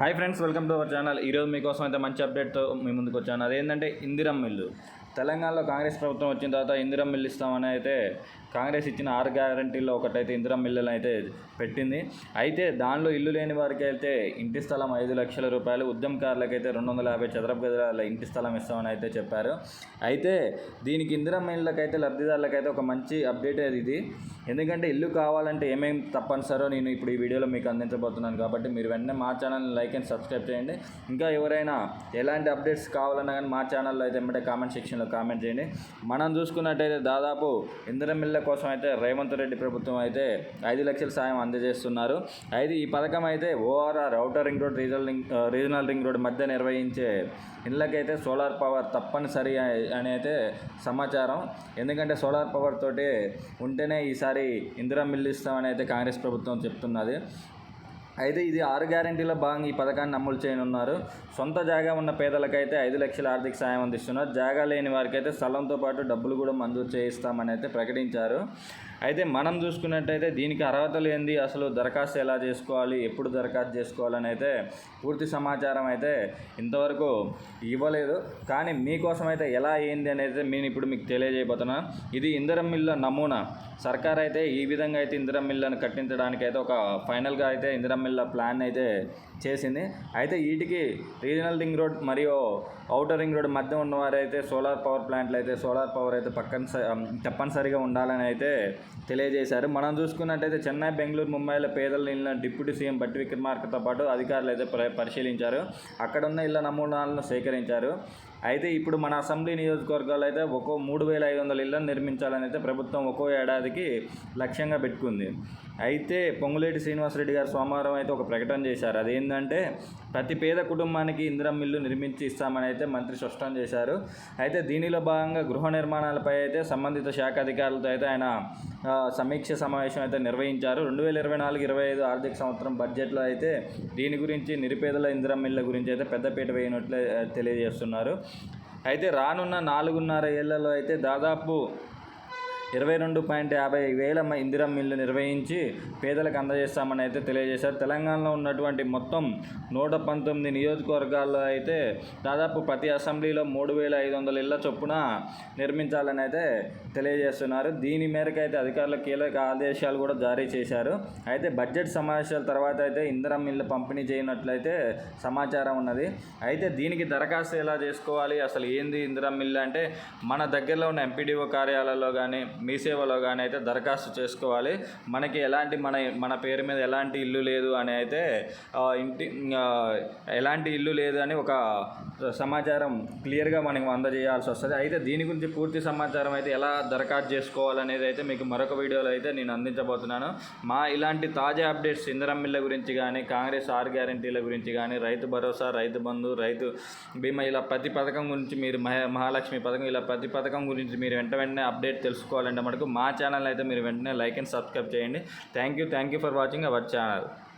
Hi friends welcome to our channel ఈరోజు మీకోసం అయితే మంచి అప్డేట్తో మీ ముందుకు వచ్చాను. అదేంటంటే ఇందిరం మిల్లు. తెలంగాణలో కాంగ్రెస్ ప్రభుత్వం వచ్చిన తర్వాత ఇందిరం మిల్లు ఇస్తామని అయితే కాంగ్రెస్ ఇచ్చిన ఆరు గ్యారంటీల్లో ఒకటైతే ఇందిరం మిల్లులను అయితే పెట్టింది. అయితే దానిలో ఇల్లు లేని వారికి అయితే ఇంటి స్థలం ఐదు లక్షల రూపాయలు ఉద్యమకారులకైతే రెండు వందల యాభై చదరపు గదుల ఇంటి స్థలం ఇస్తామని అయితే చెప్పారు. అయితే దీనికి ఇందిరం మిల్లులకైతే లబ్ధిదారులకైతే ఒక మంచి అప్డేట్ అది ఇది. ఎందుకంటే ఇల్లు కావాలంటే ఏమేమి తప్పనిసరో నేను ఇప్పుడు ఈ వీడియోలో మీకు అందించబోతున్నాను కాబట్టి మీరు వెంటనే మా ఛానల్ని లైక్ అండ్ సబ్స్క్రైబ్ చేయండి. ఇంకా ఎవరైనా ఎలాంటి అప్డేట్స్ కావాలన్నా కానీ మా ఛానల్లో అయితే ఏమంటే కామెంట్ సెక్షన్లో కామెంట్ చేయండి. మనం చూసుకున్నట్టయితే దాదాపు ఇంద్రమిల్ల కోసం అయితే రేవంత్ రెడ్డి ప్రభుత్వం అయితే ఐదు లక్షల సాయం అందజేస్తున్నారు. అయితే ఈ పథకం అయితే ORR outer ring road regional ring regional ring road మధ్య నిర్వహించే ఇళ్ళకైతే సోలార్ పవర్ తప్పనిసరి అని అయితే సమాచారం. ఎందుకంటే సోలార్ పవర్ తోటి ఉంటేనే ఈసారి ఇందిరా మిల్లు ఇస్తామని అయితే కాంగ్రెస్ ప్రభుత్వం చెప్తున్నది. అయితే ఇది ఆరు గ్యారంటీలో భాగంగా ఈ పథకాన్ని అమలు చేయనున్నారు. సొంత జాగా ఉన్న పేదలకైతే ఐదు లక్షల ఆర్థిక సాయం అందిస్తున్నారు. జాగా లేని వారికైతే స్థలంతో పాటు డబ్బులు కూడా మంజూరు చేయిస్తామని అయితే ప్రకటించారు. అయితే మనం చూసుకున్నట్టయితే దీనికి అర్హతలు లేనిది అసలు దరఖాస్తు ఎలా చేసుకోవాలి ఎప్పుడు దరఖాస్తు చేసుకోవాలని అయితే పూర్తి సమాచారం అయితే ఇంతవరకు ఇవ్వలేదు. కానీ మీకోసం అయితే ఎలా ఏంది అనేది నేను ఇప్పుడు మీకు తెలియజేయబోతున్నా. ఇది ఇందిరం మిల్ల నమూనా. సర్కార్ అయితే ఈ విధంగా అయితే ఇందిరం మిల్లను కట్టించడానికి అయితే ఒక ఫైనల్గా అయితే ఇందిరం మిల్ల ప్లాన్ అయితే చేసింది. అయితే వీటికి రీజనల్ రింగ్ రోడ్ మరియు అవుటర్ రింగ్ రోడ్ మధ్య ఉన్నవారైతే సోలార్ పవర్ ప్లాంట్లు అయితే సోలార్ పవర్ అయితే పక్కన తప్పనిసరిగా ఉండాలని అయితే తెలియజేశారు. మనం చూసుకున్నట్టయితే చెన్నై బెంగళూరు ముంబైలో పేదల ఇళ్ళ డిప్యూటీ సీఎం బట్టి విక్రమార్కతో పాటు అధికారులు అయితే పరిశీలించారు. అక్కడ ఉన్న ఇళ్ళ నమూనాలను సేకరించారు. అయితే ఇప్పుడు మన అసెంబ్లీ నియోజకవర్గాలు అయితే ఒక్కో మూడు వేల ఐదు వందల ఇళ్ళను నిర్మించాలని అయితే ప్రభుత్వం ఒక్కో ఏడాదికి లక్ష్యంగా పెట్టుకుంది. అయితే పొంగులేటి శ్రీనివాసరెడ్డి గారు సోమవారం అయితే ఒక ప్రకటన చేశారు. అదేంటంటే ప్రతి పేద కుటుంబానికి ఇందిరం ఇల్లు నిర్మించి ఇస్తామని అయితే మంత్రి స్పష్టం చేశారు. అయితే దీనిలో భాగంగా గృహ నిర్మాణాలపై అయితే సంబంధిత శాఖ అధికారులతో అయితే ఆయన సమీక్ష సమావేశం అయితే నిర్వహించారు. రెండు వేల ఇరవై నాలుగు ఇరవై ఐదు ఆర్థిక సంవత్సరం బడ్జెట్లో అయితే దీని గురించి నిరుపేదల ఇందిరం ఇళ్ళ గురించి అయితే పెద్దపీట వేయనట్లే తెలియజేస్తున్నారు. అయితే రానున్న నాలుగున్నర ఏళ్ళలో అయితే దాదాపు ఇరవై రెండు పాయింట్ యాభై వేల మ- ఇందిరం మిల్లు నిర్వహించి పేదలకు అందజేస్తామని అయితే తెలియజేశారు. తెలంగాణలో ఉన్నటువంటి మొత్తం నూట పంతొమ్మిది నియోజకవర్గాల్లో అయితే దాదాపు ప్రతి అసెంబ్లీలో మూడు వేల ఐదు వందల ఇళ్ళ చొప్పున నిర్మించాలని అయితే తెలియజేస్తున్నారు. దీని మేరకు అయితే అధికారులు కీలక ఆదేశాలు కూడా జారీ చేశారు. అయితే బడ్జెట్ సమావేశాల తర్వాత అయితే ఇందిరం మిల్లు పంపిణీ చేయనట్లయితే సమాచారం ఉన్నది. అయితే దీనికి దరఖాస్తు ఎలా చేసుకోవాలి? అసలు ఏంది ఇందిరం మిల్లు అంటే మన దగ్గరలో ఉన్న ఎంపీడీఓ కార్యాలయాల్లో కానీ మీ సేవలో కానీ అయితే దరఖాస్తు చేసుకోవాలి. మనకి ఎలాంటి మన మన పేరు మీద ఎలాంటి ఇల్లు లేదు అని అయితే ఇంటి ఎలాంటి ఇల్లు లేదు అని ఒక సమాచారం క్లియర్గా మనకు అందజేయాల్సి వస్తుంది. అయితే దీని గురించి పూర్తి సమాచారం అయితే ఎలా దరఖాస్తు చేసుకోవాలనేది అయితే మీకు మరొక వీడియోలో అయితే నేను అందించబోతున్నాను. మా ఇలాంటి తాజా అప్డేట్స్ ఇందిరం మిల్ల గురించి కానీ కాంగ్రెస్ ఆర్ గ్యారంటీల గురించి కానీ రైతు భరోసా రైతు బంధు రైతు బీమా ఇలా ప్రతి పథకం గురించి మీరు మహాలక్ష్మి పథకం ఇలా ప్రతి పథకం గురించి మీరు వెంట వెంటనే అప్డేట్ తెలుసుకోవాలి. కావాలంటే మటుకు మా ఛానల్ అయితే మీరు వెంటనే లైక్ అండ్ సబ్స్క్రైబ్ చేయండి. Thank you thank you for watching our channel.